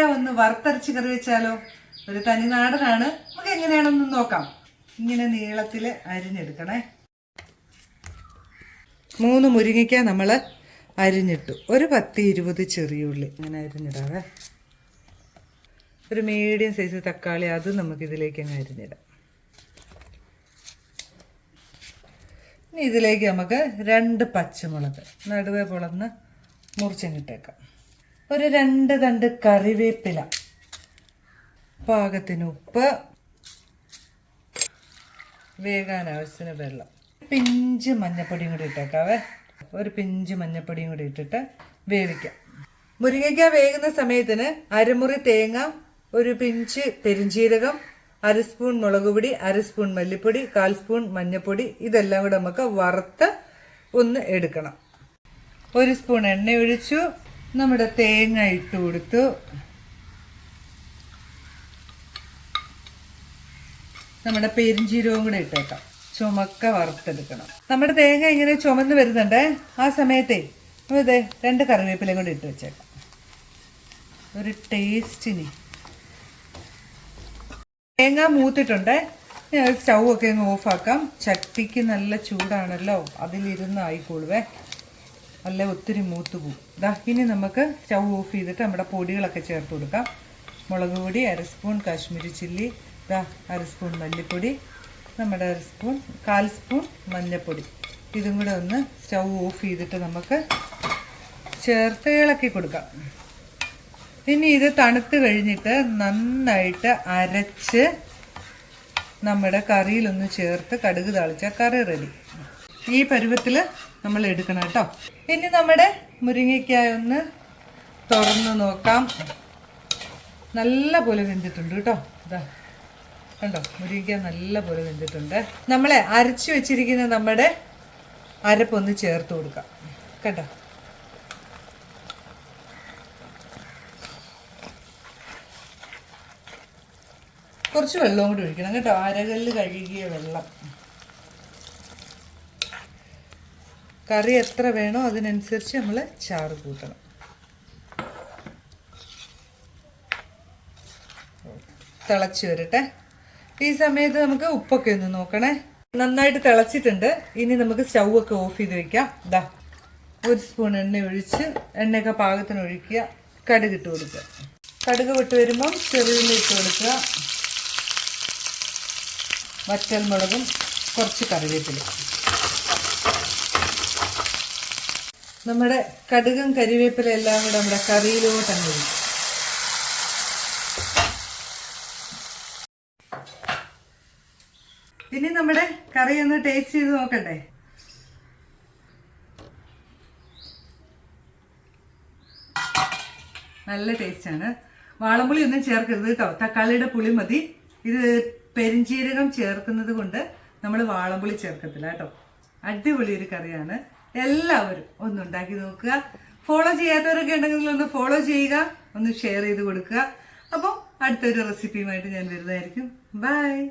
ഒന്ന് വറുത്തരച്ച് കറി വെച്ചാലോ? ഒരു തനി തനിനാടനാണ് നമുക്ക് എങ്ങനെയാണെന്ന് നോക്കാം. ഇങ്ങനെ നീളത്തിൽ അരിഞ്ഞെടുക്കണേ. മൂന്ന് മുരിങ്ങയ്ക്ക നമ്മൾ അരിഞ്ഞിട്ടു. ഒരു പത്ത് ഇരുപത് ചെറിയ ഉള്ളി ഇങ്ങനെ അരിഞ്ഞിടാവേ. ഒരു മീഡിയം സൈസ് തക്കാളി അത് നമുക്ക് ഇതിലേക്ക് അങ്ങ് അരിഞ്ഞിടാം. ഇനി ഇതിലേക്ക് നമുക്ക് രണ്ട് പച്ചമുളക് നടുവേ പൊളന്ന് മുറിച്ചങ്ങിട്ടേക്കാം ഒരു രണ്ട് തണ്ട് കറിവേപ്പില. പാകത്തിന് ഉപ്പ്. വേകാൻ ആവശ്യത്തിന് വെള്ളം. പിഞ്ച് മഞ്ഞപ്പൊടിയും കൂടി ഇട്ടേക്കാവേ. ഒരു പിഞ്ച് മഞ്ഞപ്പൊടിയും കൂടി ഇട്ടിട്ട് വേവിക്കാം. മുരിങ്ങയ്ക്ക വേകുന്ന സമയത്തിന് അരമുറി തേങ്ങ ഒരു പിഞ്ച് പെരിഞ്ചീരകം അര സ്പൂൺ മുളക് പൊടി അര സ്പൂൺ മല്ലിപ്പൊടി കാൽ സ്പൂൺ മഞ്ഞപ്പൊടി ഇതെല്ലാം കൂടെ നമുക്ക് വറുത്ത് ഒന്ന് എടുക്കണം. ഒരു സ്പൂൺ എണ്ണ ഒഴിച്ചു. നമ്മുടെ തേങ്ങ ഇട്ട് കൊടുത്തു. നമ്മുടെ പെരിഞ്ചീരവും കൂടെ ഇട്ടേക്കാം. ചുമക്ക വറുത്തെടുക്കണം. നമ്മുടെ തേങ്ങ ഇങ്ങനെ ചുമന്ന് വരുന്നുണ്ട്. ആ സമയത്തെ ഇതേ രണ്ട് കറിവേപ്പിലയും കൂടെ ഇട്ട് വെച്ചേക്കാം. ഒരു ടേസ്റ്റിന്. തേങ്ങ മൂത്തിട്ടുണ്ട്. സ്റ്റൗ ഒക്കെ ഒന്ന് ഓഫാക്കാം. ചട്ടിക്ക് നല്ല ചൂടാണല്ലോ. അതിലിരുന്ന് ആയിക്കോളുവേ. നല്ല ഒത്തിരി മൂത്ത് പോവും. ഇതാ ഇനി നമുക്ക് സ്റ്റൗ ഓഫ് ചെയ്തിട്ട് നമ്മുടെ പൊടികളൊക്കെ ചേർത്ത് കൊടുക്കാം. മുളക് പൊടി അര സ്പൂൺ കാശ്മീരി ചില്ലി ഇതാ അര സ്പൂൺ മല്ലിപ്പൊടി നമ്മുടെ അര സ്പൂൺ കാൽ സ്പൂൺ മഞ്ഞൾപ്പൊടി ഇതും കൂടെ ഒന്ന് സ്റ്റൗ ഓഫ് ചെയ്തിട്ട് നമുക്ക് ചേർത്ത് ഇളക്കി കൊടുക്കാം. ഇനി ഇത് തണുത്ത് കഴിഞ്ഞിട്ട് നന്നായിട്ട് അരച്ച് നമ്മുടെ കറിയിലൊന്ന് ചേർത്ത് കടുക് താളിച്ച കറി റെഡി. ഈ പരുവത്തിൽ നമ്മൾ എടുക്കണം കേട്ടോ. ഇനി നമ്മുടെ മുരിങ്ങയ്ക്കായ ഒന്ന് തുറന്ന് നോക്കാം. നല്ല പോലെ വെന്തിട്ടുണ്ട് കേട്ടോ. ഇതാ കണ്ടോ? മുരിങ്ങയ്ക്ക നല്ല പോലെ വെന്തിട്ടുണ്ട്. നമ്മളെ അരച്ചു വെച്ചിരിക്കുന്ന നമ്മുടെ അരപ്പൊന്ന് ചേർത്ത് കൊടുക്കാം. കേട്ടോ കുറച്ച് വെള്ളവും കൂടി ഒഴിക്കണം കേട്ടോ. അരകല്ല് കഴുകിയ വെള്ളം. കറി എത്ര വേണോ അതിനനുസരിച്ച് നമ്മൾ ചാറ് കൂട്ടണം. തിളച്ച് വരട്ടെ. ഈ സമയത്ത് നമുക്ക് ഉപ്പൊക്കെ ഒന്ന് നോക്കണേ. നന്നായിട്ട് തിളച്ചിട്ടുണ്ട്. ഇനി നമുക്ക് സ്റ്റൗ ഒക്കെ ഓഫ് ചെയ്ത് വെക്കാം. ഇതാ ഒരു സ്പൂൺ എണ്ണ ഒഴിച്ച് എണ്ണയൊക്കെ പാകത്തിന് ഒഴിക്കുക. കടുക് ഇട്ട് കൊടുക്കുക. കടുക് വിട്ട് വരുമ്പം ചെറുതിന് ഇട്ട് കൊടുക്കുക. വറ്റൽ മുളകും കുറച്ച് കറിവേപ്പില. നമ്മുടെ കടുകും കരിവേപ്പില എല്ലാം കൂടെ നമ്മുടെ കറിയിലോട്ട് അങ്ങ് ഇനി നമ്മുടെ കറി ഒന്ന് ടേസ്റ്റ് ചെയ്ത് നോക്കണ്ടേ? നല്ല ടേസ്റ്റാണ് വാളംപുളി ഒന്നും ചേർക്കരുത് കേട്ടോ. തക്കാളിയുടെ പുളി മതി. ഇത് പെരിഞ്ചീരകം ചേർക്കുന്നത് കൊണ്ട് നമ്മൾ വാളംപുളി ചേർക്കത്തില്ല കേട്ടോ. അടിപൊളി ഒരു കറിയാണ്. എല്ലാവരും ഒന്ന് ഉണ്ടാക്കി നോക്കുക. ഫോളോ ചെയ്യാത്തവരൊക്കെ ഉണ്ടെങ്കിൽ ഒന്ന് ഫോളോ ചെയ്യുക. ഒന്ന് ഷെയർ ചെയ്ത് കൊടുക്കുക. അപ്പോൾ അടുത്തൊരു റെസിപ്പിയുമായിട്ട് ഞാൻ വരുന്നതായിരിക്കും. ബൈ